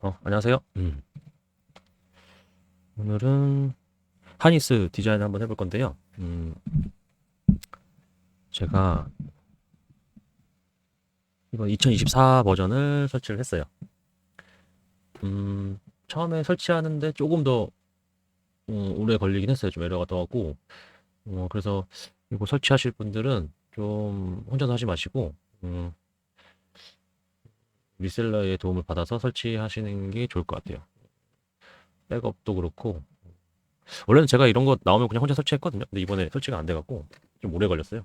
어, 안녕하세요. 음. 오늘은 하니스 디자인 한번 해볼 건데요. 음, 제가 이번 2024 버전을 설치를 했어요. 음, 처음에 설치하는데 조금 더 음, 오래 걸리긴 했어요. 좀 에러가 떠갖고. 어, 그래서 이거 설치하실 분들은 좀 혼자서 하지 마시고, 음, 리셀러의 도움을 받아서 설치하시는 게 좋을 것 같아요. 백업도 그렇고 원래는 제가 이런 거 나오면 그냥 혼자 설치했거든요. 근데 이번에 설치가 안 돼갖고 좀 오래 걸렸어요.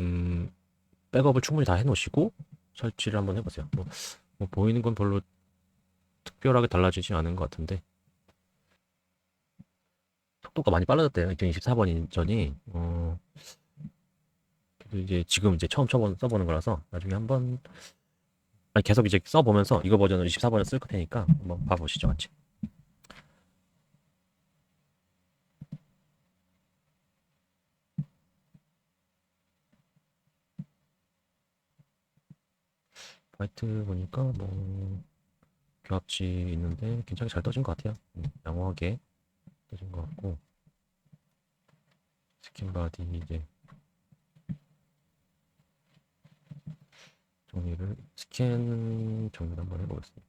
음, 백업을 충분히 다 해놓으시고 설치를 한번 해보세요. 뭐, 뭐 보이는 건 별로 특별하게 달라지지 않은 것 같은데 속도가 많이 빨라졌대요. 2024번 전이. 어, 이제 지금 이제 처음 쳐본, 써보는 거라서 나중에 한번 아니 계속 이제 써보면서 이거 버전을 24번을 쓸 테니까 한번 봐보시죠 같이. 화이트 보니까 뭐 교합지 있는데 굉장히 잘 떠진 것 같아요. 음, 양호하게 떠진 것 같고 스킨 바디 이제 정리를 스캔 정리를 한번 해보겠습니다.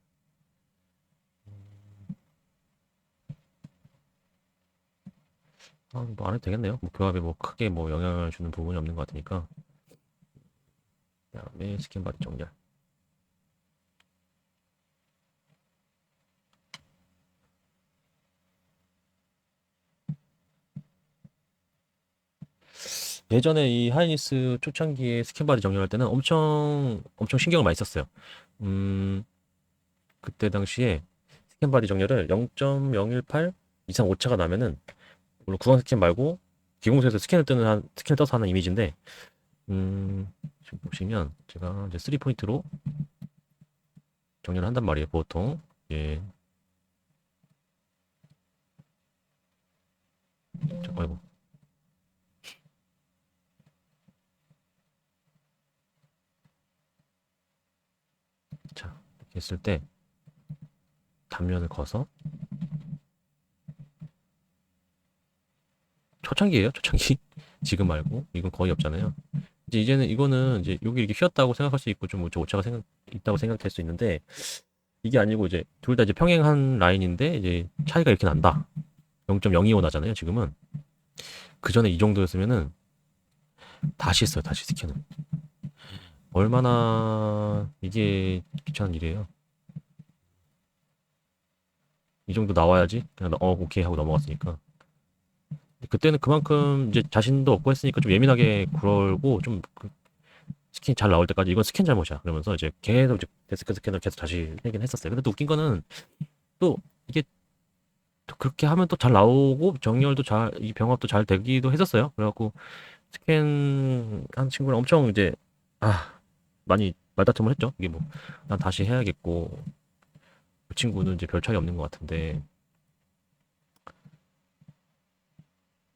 음. 아, 뭐 안 해도 되겠네요. 뭐 교합에 뭐 크게 뭐 영향을 주는 부분이 없는 것 같으니까. 그다음에 스캔 바디 정렬. 예전에 이 하이니스 초창기에 스캔바디 정렬할 때는 엄청 엄청 신경을 많이 썼어요. 음, 그때 당시에 스캔바디 정렬을 0.018 이상 오차가 나면은 물론 구강 스캔 말고 기공소에서 스캔을 뜨는 한 스캔을 떠서 하는 이미지인데 음, 지금 보시면 제가 이제 3 포인트로 정렬을 한단 말이에요. 보통 예. 자, 아이고. 자, 이렇게 했을 때 단면을 거서 초창기예요, 초창기. 지금 말고 이건 거의 없잖아요. 이제 이제는 이거는 이제 여기 이렇게 휘었다고 생각할 수 있고 좀 오차가 생각 있다고 생각될 수 있는데 이게 아니고 이제 둘 다 이제 평행한 라인인데 이제 차이가 이렇게 난다. 0.025 나잖아요, 지금은. 그 전에 이 정도였으면은 다시 했어요, 다시 스캔을. 얼마나 이게 귀찮은 일이에요. 이 정도 나와야지. 그냥 어 오케이 하고 넘어갔으니까. 그때는 그만큼 이제 자신도 없고 했으니까 좀 예민하게 굴고 좀 그 스캔 잘 나올 때까지 이건 스캔 잘못이야 그러면서 이제 계속 이제 데스크 스캔을 계속 다시 하긴 했었어요. 근데 또 웃긴 거는 또 이게 또 그렇게 하면 또 잘 나오고 정렬도 잘 이 병합도 잘 되기도 했었어요. 그래갖고 스캔 한 친구랑 엄청 이제 아 많이 말다툼을 했죠. 이게 뭐, 난 다시 해야겠고, 그 친구는 이제 별 차이 없는 것 같은데,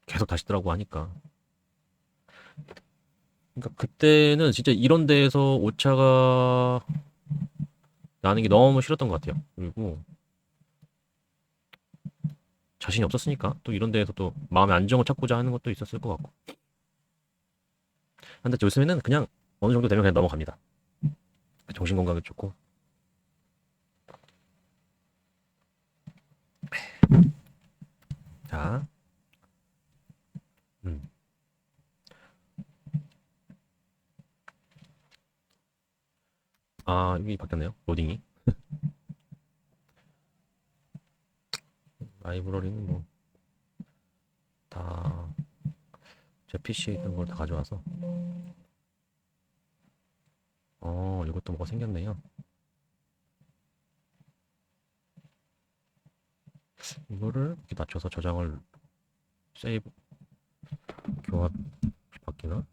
계속 다시 더라고 하니까. 그러니까 그때는 진짜 이런 데에서 오차가 나는 게 너무 싫었던 것 같아요. 그리고 자신이 없었으니까 또 이런 데에서 또 마음의 안정을 찾고자 하는 것도 있었을 것 같고. 근데 요즘에는 그냥 어느 정도 되면 그냥 넘어갑니다. 정신 건강에 좋고. 자, 음. 아, 여기 바뀌었네요. 로딩이. 라이브러리는 뭐, 다, 제 PC에 있던 걸 다 가져와서. 어, 이것도 뭐가 생겼네요. 이거를 이렇게 낮춰서 저장을 세이브 교합 바뀌나?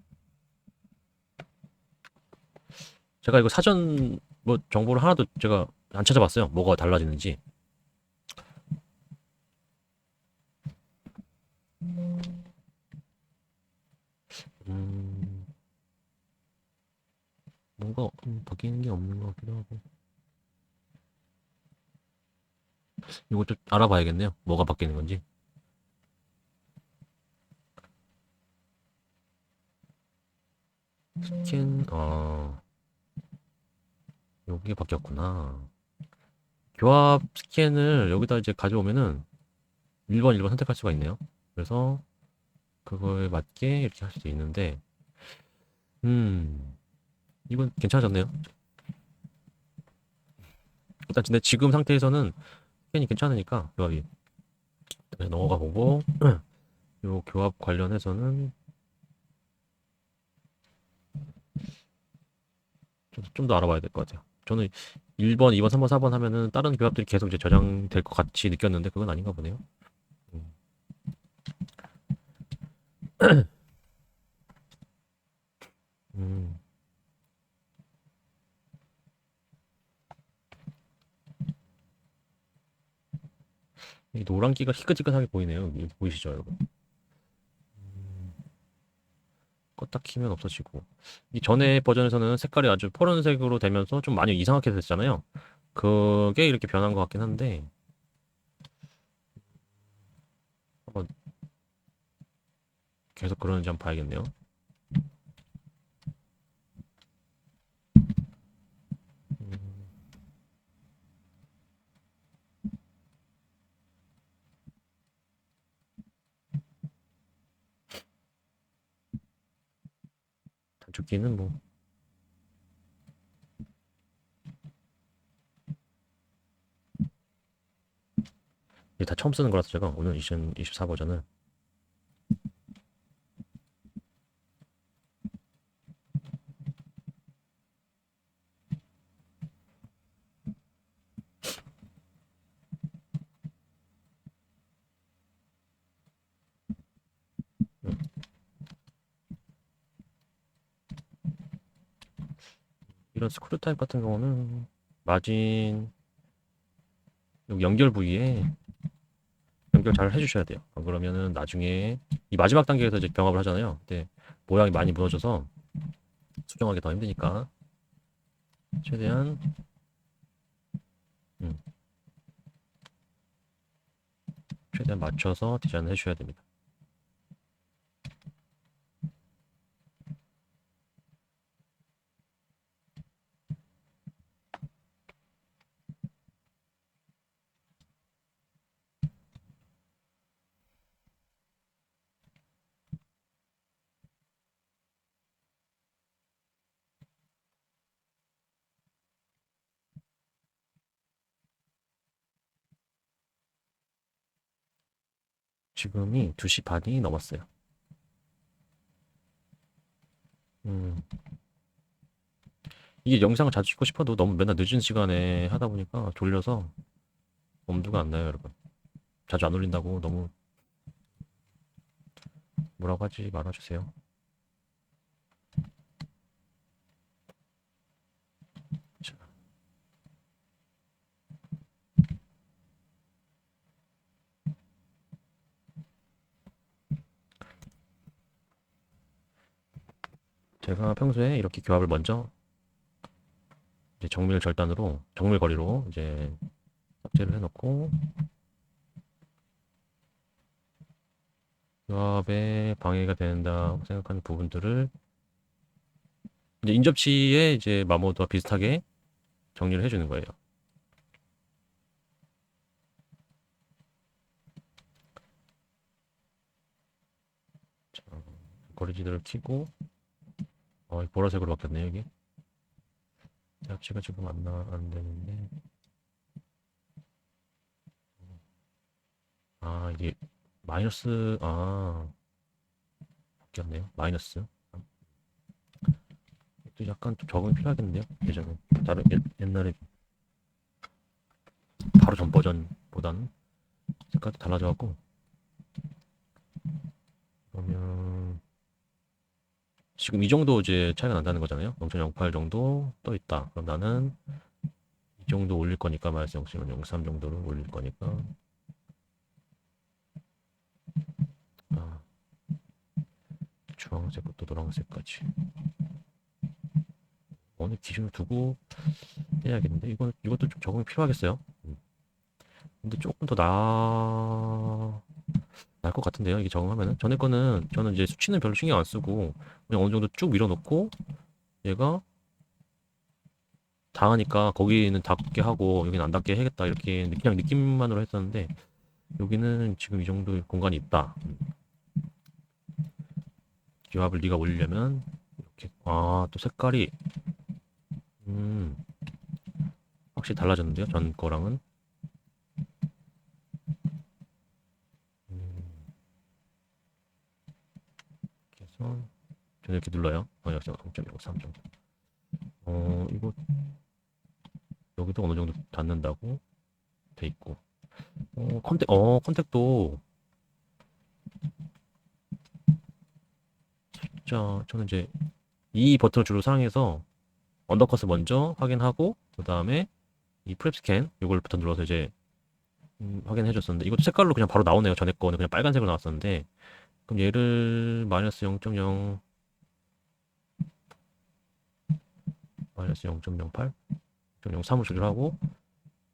제가 이거 사전 뭐 정보를 하나도 제가 안 찾아봤어요. 뭐가 달라지는지. 바뀌는 게 없는 것 같기도 하고. 이거 좀 알아봐야겠네요. 뭐가 바뀌는 건지. 스캔, 어, 여기가 바뀌었구나. 교합 스캔을 여기다 이제 가져오면은 1번, 1번 선택할 수가 있네요. 그래서 그거에 맞게 이렇게 할 수도 있는데, 음, 이건 괜찮아졌네요. 일단 근데 지금 상태에서는 스캔이 괜찮으니까 교합이 그냥 넘어가 보고 요 교합 관련해서는 좀 더 알아봐야 될 것 같아요. 저는 1번, 2번, 3번, 4번 하면은 다른 교합들이 계속 이제 저장될 것 같이 느꼈는데 그건 아닌가 보네요. 음. 음. 이 노란기가 희끗희끗하게 보이네요. 보이시죠, 여러분? 음. 껐다 키면 없어지고. 이 전에 버전에서는 색깔이 아주 푸른색으로 되면서 좀 많이 이상하게 됐잖아요. 그게 이렇게 변한 것 같긴 한데, 한번 계속 그러는지 한번 봐야겠네요. 음. 단축키는 뭐. 이게 다 처음 쓰는 거라서 제가 오늘 2024 버전은 이런 스크류 타입 같은 경우는 마진 연결 부위에 연결 잘 해주셔야 돼요. 안 그러면은 나중에 이 마지막 단계에서 이제 병합을 하잖아요. 근데 모양이 많이 무너져서 수정하기 더 힘드니까 최대한 음, 최대한 맞춰서 디자인을 해주셔야 됩니다. 지금이 2시 반이 넘었어요. 음. 이게 영상을 자주 찍고 싶어도 너무 맨날 늦은 시간에 하다 보니까 졸려서 엄두가 안 나요, 여러분. 자주 안 올린다고 너무 뭐라고 하지 말아주세요. 자. 제가 평소에 이렇게 교합을 먼저 이제 정밀 절단으로 정밀 거리로 이제 삭제를 해놓고 교합에 방해가 된다고 생각하는 부분들을 이제 인접치에 이제 마모드와 비슷하게 정리를 해주는 거예요. 자, 거리지들을 켜고 어, 보라색으로 바뀌었네요, 여기. 합치가 지금 안 나, 안 되는데. 아, 이게 마이너스, 아, 바뀌었네요. 마이너스. 또 약간 좀 적응이 필요하겠는데요? 예전에. 다른, 옛, 옛날에 바로 전 버전보다는 색깔이 달라져갖고. 그러면, 지금 이 정도 이제 차이가 난다는 거잖아요. 0.08 정도 떠 있다. 그럼 나는 이 정도 올릴 거니까 마이너스 0.03 정도를 올릴 거니까 아, 주황색부터 노란색까지 어? 이거는 기준을 두고 해야겠는데 이건 이것도 좀 적응이 필요하겠어요. 음. 근데 조금 더 나... 나을 것 같은데요. 이게 적응하면은 전에 거는 저는 이제 수치는 별로 신경 안 쓰고 그냥 어느 정도 쭉 밀어놓고 얘가 닿으니까 거기는 닿게 하고 여기는 안 닿게 해야겠다 이렇게 그냥 느낌만으로 했었는데 여기는 지금 이 정도 공간이 있다. 음. 기압을 네가 올리려면 이렇게 아 또 색깔이 음 확실히 달라졌는데요 전 거랑은 해서 저는 이렇게 눌러요. 어 역시 0.03 정도 어 이거 여기도 어느 정도 닿는다고 돼 있고. 어 컨택 어 컨택도 진짜 저는 이제 이 버튼을 주로 사용해서 언더컷을 먼저 확인하고 그 다음에 이 프랩 스캔 이걸 버튼 눌러서 이제 음, 확인해 줬었는데 이것도 색깔로 그냥 바로 나오네요. 전에 거는 그냥 빨간색으로 나왔었는데 그럼 얘를 마이너스 0.0 마이너스 0.08 0.03을 조절하고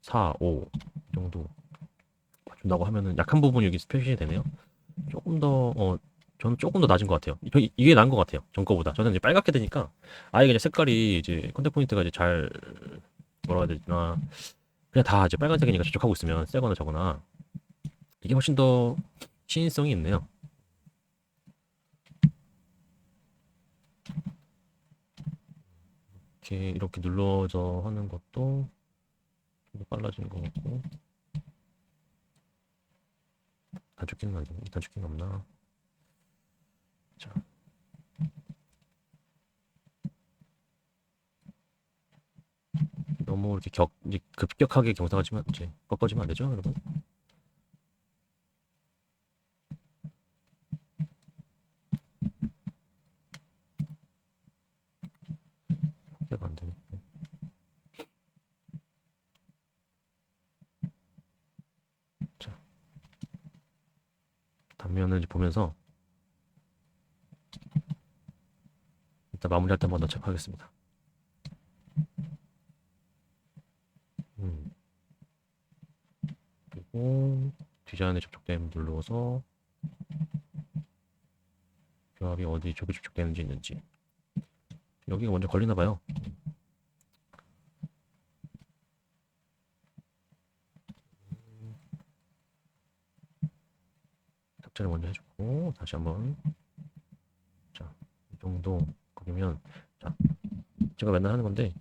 4, 5 정도 맞춘다고 하면은 약한 부분이 여기 표시 되네요 조금 더 어, 저는 조금 더 낮은 것 같아요. 이게 나은 것 같아요. 전 거보다. 저는 이제 빨갛게 되니까 아예 그냥 색깔이 이제 컨택 포인트가 이제 잘 뭐라 해야 되나 그냥 다 이제 빨간색이니까 저쪽하고 있으면 세거나 저거나 이게 훨씬 더 시인성이 있네요. 이렇게 이렇게 눌러서 하는 것도 좀 더 빨라진 것 같고 단축키는 안 되네. 단축키는 없나? 자. 너무 이렇게 격, 급격하게 경사가 지면 이제 꺾어지면 안 되죠, 여러분? 확대가 안 되네. 자. 단면을 이제 보면서 일단 마무리할 때 한번 더 체크하겠습니다. 음. 그리고 디자인에 접촉됨 눌러서 교합이 어디 쪽에 접촉되는지 있는지 여기가 먼저 걸리나 봐요. 삭제를 먼저 해주고 다시 한번 자 이 정도 그러면 자 제가 맨날 하는 건데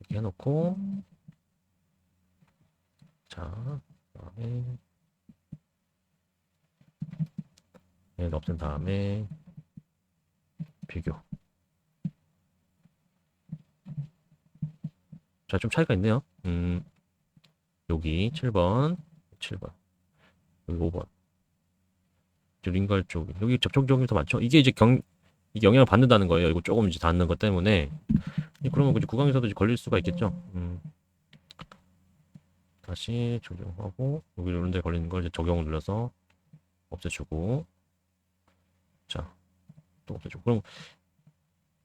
이렇게 해놓고 자 그다음에 얘를 없앤 다음에 비교. 자 좀 차이가 있네요. 음 여기 7번 7번 여기 5번. 이제 링걸 쪽 여기 접촉 적이 더 많죠? 이게 이제 경 영향을 받는다는 거예요. 이거 조금 이제 닿는 것 때문에. 이 그러면 이제 구강에서도 이제 걸릴 수가 있겠죠? 음. 다시 조정하고 여기 이런 데 걸리는 걸 이제 적용을 눌러서 없애주고. 자 또 없애주고. 그럼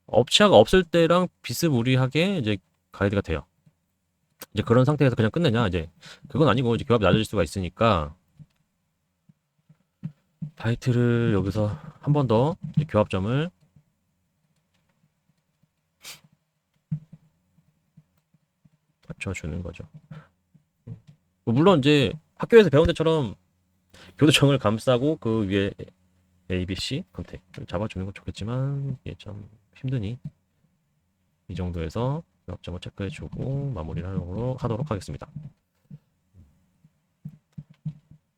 업체가 없을 때랑 비스무리하게 이제 가이드가 돼요. 이제 그런 상태에서 그냥 끝내냐 이제. 그건 아니고 이제 교합이 낮아질 수가 있으니까 바이트를 여기서 한 번 더 교합점을 맞춰주는 거죠. 뭐 물론 이제 학교에서 배운 데처럼 교도청을 감싸고 그 위에 A, B, C 컨택을 잡아주는 건 좋겠지만 이게 참 힘드니 이 정도에서 교합점을 체크해주고 마무리를 하도록, 하도록 하겠습니다.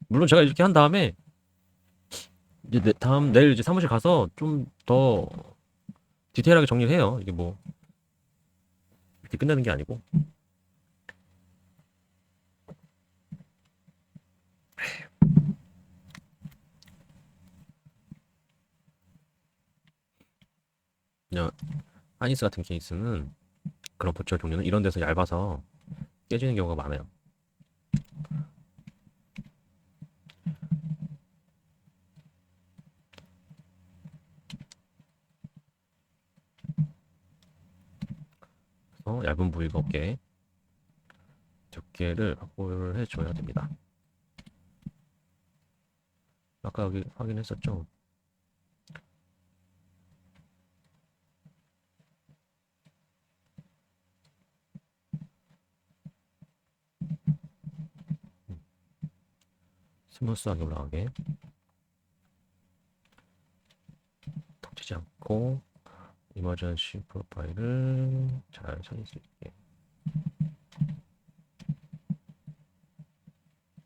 물론 제가 이렇게 한 다음에 이제 내, 다음 내일 이제 사무실 가서 좀 더 디테일하게 정리를 해요. 이게 뭐 이렇게 끝내는 게 아니고. 그냥 하니스 같은 케이스는 그런 보철 종류는 이런 데서 얇아서 깨지는 경우가 많아요. 그래서 얇은 부위가 없게 두께를 확보를 해줘야 됩니다. 아까 여기 확인했었죠? 스무스하게 올라가게. 턱 치지 않고 이머전시 프로파일을 잘 살릴 수 있게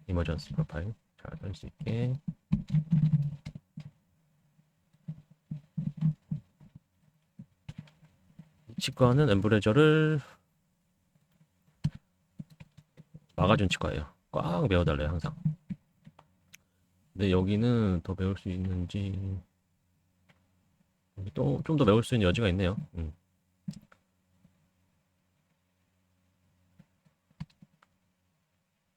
이머전시 프로파일 잘 살릴 수 있게. 이 치과는 엠브레저를 막아준 치과예요. 꽉 메워달래요 항상 근데 여기는 더 메울 수 있는지 또 좀더 메울 수 있는 여지가 있네요. 음.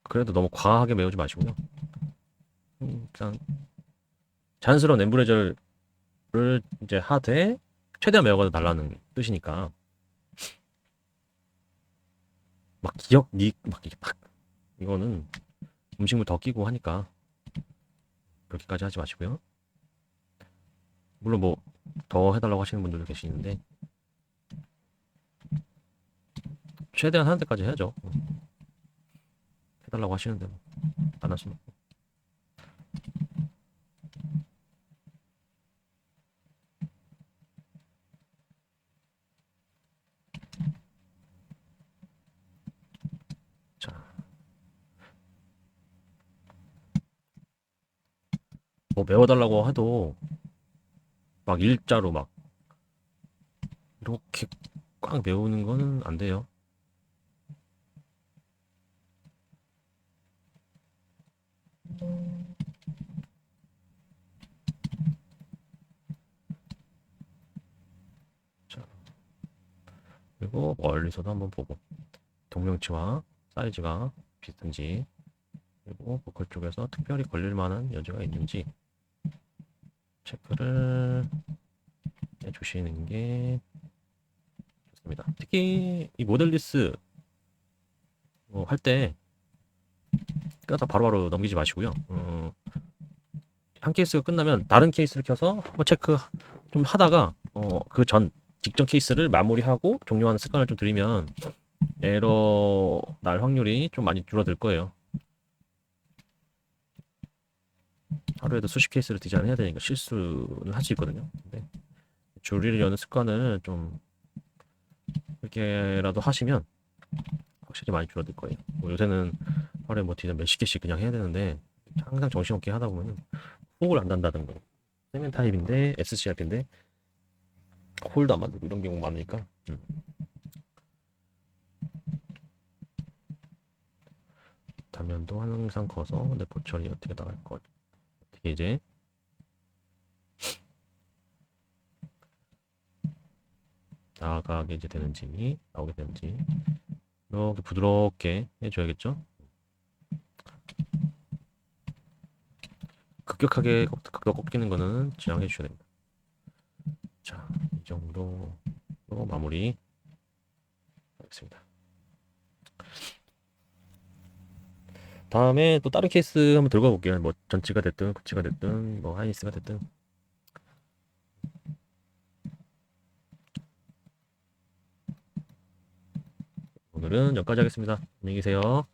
그래도 너무 과하게 메우지 마시고요. 음, 일단 자연스러운 엠브레저를 이제 하되 최대한 메워가 달라는 뜻이니까 막 기억 닉막 이게 막 이거는 음식물 더 끼고 하니까 그렇게까지 하지 마시고요. 물론 뭐 더 해달라고 하시는 분들도 계시는데 최대한 하는 데까지 해야죠. 해달라고 하시는데 뭐 안 하시면 자 뭐 메워달라고 해도 막 일자로 막 이렇게 꽉 메우는 거는 안 돼요. 자, 그리고 멀리서도 한번 보고. 동명치와 사이즈가 비슷한지. 그리고 보컬 쪽에서 특별히 걸릴 만한 여지가 있는지 체크를 해주시는 게 좋습니다. 특히 이 모델리스 뭐 할때 껴서 바로바로 넘기지 마시고요. 어, 한 케이스가 끝나면 다른 케이스를 켜서 한번 체크 좀 하다가 어, 그 전 직전 케이스를 마무리하고 종료하는 습관을 좀 들이면 에러 날 확률이 좀 많이 줄어들 거예요. 하루에도 수십 케이스를 디자인해야 되니까 실수는 할 수 있거든요. 근데 줄이를 여는 습관을 좀 이렇게라도 하시면 확실히 많이 줄어들 거예요. 뭐 요새는 하루에 뭐 디자인 몇십 개씩 그냥 해야 되는데 항상 정신없게 하다 보면 홀을 안 단다든가 세면 타입인데 SCRP인데 홀도 안 만들고 이런 경우 많으니까 음. 단면도 항상 커서 내 보철이 어떻게 나갈 것 이제. 나가게 이제 되는지 나오게 되는지. 이렇게 부드럽게 해줘야겠죠? 급격하게 꺾- 급격 꺾이는 거는 지양해 주셔야 됩니다. 자 이 정도로 마무리 하겠습니다 다음에 또 다른 케이스 한번 들고 볼게요. 뭐 전치가 됐든 구치가 됐든 뭐 하이니스가 됐든. 오늘은 여기까지 하겠습니다. 안녕히 계세요